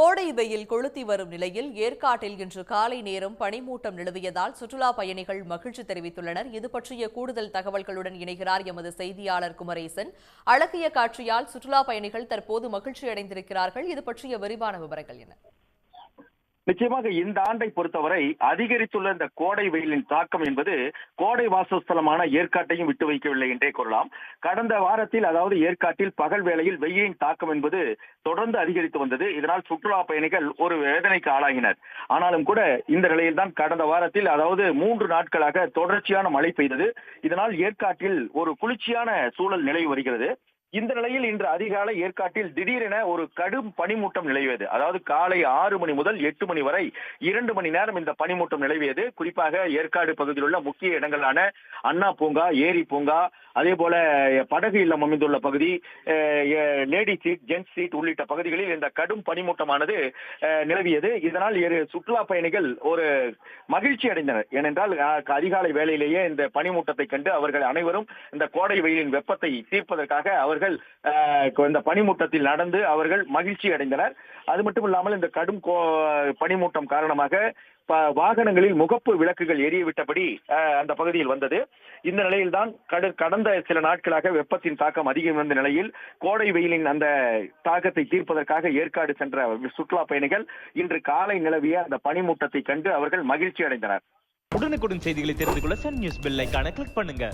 கோடை வெயில் கொளுத்தி வரும் நிலையில் ஏற்காட்டில் இன்று காலை நேரம் பனிமூட்டம் நிலவியதால் சுற்றுலா பயணிகள் மகிழ்ச்சி தெரிவித்துள்ளனர். இது பற்றிய கூடுதல் தகவல்களுடன் இணைகிறார் எமது செய்தியாளர் குமரேசன். அழகிய காட்சியால் சுற்றுலா பயணிகள் தற்போது மகிழ்ச்சி அடைந்திருக்கிறார்கள் இது பற்றிய விரிவான விவரங்கள் என்ன? நிச்சயமாக இந்த ஆண்டை பொறுத்தவரை அதிகரித்துள்ள இந்த கோடை வெயிலின் தாக்கம் என்பது கோடை வாசஸ்தலமான ஏற்காட்டையும் விட்டு வைக்கவில்லை என்றே கூறலாம். கடந்த வாரத்தில் அதாவது ஏற்காட்டில் பகல் வேளையில் வெயிலின் தாக்கம் என்பது தொடர்ந்து அதிகரித்து வந்தது. இதனால் சுற்றுலா பயணிகள் ஒரு வேதனைக்கு ஆளாகினர். ஆனாலும் கூட இந்த நிலையில் தான் கடந்த வாரத்தில் அதாவது மூன்று நாட்களாக தொடர்ச்சியான மழை பெய்தது. இதனால் ஏற்காட்டில் ஒரு குளிர்ச்சியான சூழல் நிலவி வருகிறது. இந்த நிலையில் இன்று அதிகாலை ஏற்காட்டில் திடீரென ஒரு கடும் பனிமூட்டம் நிலவியது. அதாவது காலை ஆறு மணி முதல் எட்டு மணி வரை இரண்டு மணி நேரம் இந்த பனிமூட்டம் நிலவியது. குறிப்பாக ஏற்காடு பகுதியில் உள்ள முக்கிய இடங்களான அண்ணா பூங்கா ஏரி பூங்கா அதே போல படகு இல்லம் அமைந்துள்ள பகுதி லேடி சீட் ஜென்ஸ் சீட் உள்ளிட்ட பகுதிகளில் இந்த கடும் பனிமூட்டமானது நிலவியது. இதனால் சுற்றுலா பயணிகள் ஒரு மகிழ்ச்சி அடைந்தனர். ஏனென்றால் அஹ், அதிகாலை வேளையிலேயே இந்த பனிமூட்டத்தை கண்டு அவர்கள் அனைவரும் இந்த கோடை வெயிலின் வெப்பத்தை தீர்ப்பதற்காக அவர்கள் இந்த பனிமூட்டத்தில் நடந்து அவர்கள் மகிழ்ச்சி அடைந்தனர். அது மட்டும் இல்லாமல் இந்த கடும் கோ- பனிமூட்டம் காரணமாக வாகனங்களில் முகப்பு விளக்குகள் எரியவிட்டபடி அந்த பகுதியில் வந்தது. இந்த நிலையில்தான் கடந்த சில நாட்களாக வெப்பத்தின் தாக்கம் அதிகம் இருந்த நிலையில் கோடை வெயிலின் அந்த தாக்கத்தை தீர்ப்பதற்காக ஏற்காடு சென்ற சுற்றுலா பயணிகள் இன்று காலை நிலவிய அந்த பனிமூட்டத்தை கண்டு அவர்கள் மகிழ்ச்சி அடைந்தனர் உடனுக்குடன் செய்திகளை தெரிந்து கொள்ள சன் நியூஸ் பெல் கிளிக் பண்ணுங்க.